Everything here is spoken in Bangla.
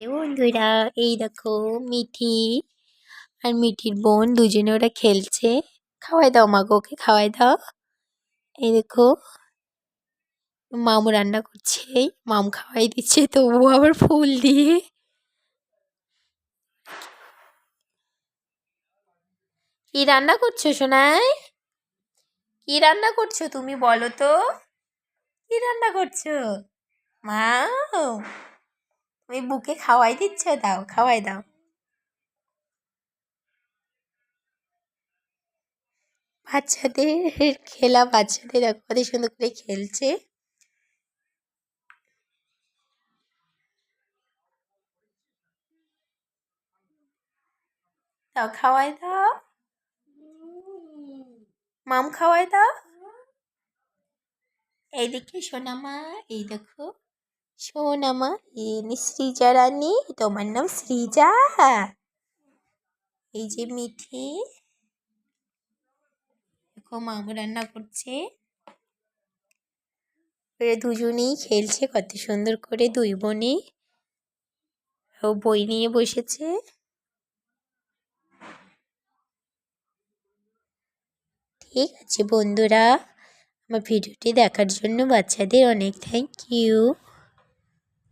বন্ধুরা এই দেখো মিঠি আর মিঠির বোন দুজনে ওরা খেলছে। খাওয়াই দাও মাগো ওকে খাওয়াই দাও। এই দেখো মামু রান্না করছে, মাম খাওয়াই দিচ্ছে তবু আবার ফুল দিয়ে। কি রান্না করছ সোনাই? কি রান্না করছ তুমি বলো তো? কি রান্না করছ? মা তুমি বুকে খাওয়াই দিচ্ছ? দাও, খাওয়াই দাও। বাচ্চাদের খেলা, বাচ্চাদের কত সুন্দর করে খেলছে। দাও, খাওয়াই দাও। মাম, খাওয়াই দাও। এইদিকে সোনামা, এই দেখো। সোনামা ইনি সৃজা রানী তোমার নাম সৃজা এই যে মিঠি দেখো মামু রান্না করছে। ওরা দুজনেই খেলছে, কত সুন্দর করে দুই বোনে। ও বই নিয়ে বসেছে। ঠিক আছে বন্ধুরা, আমার ভিডিওটি দেখার জন্য বাচ্চাদের অনেক থ্যাংক ইউ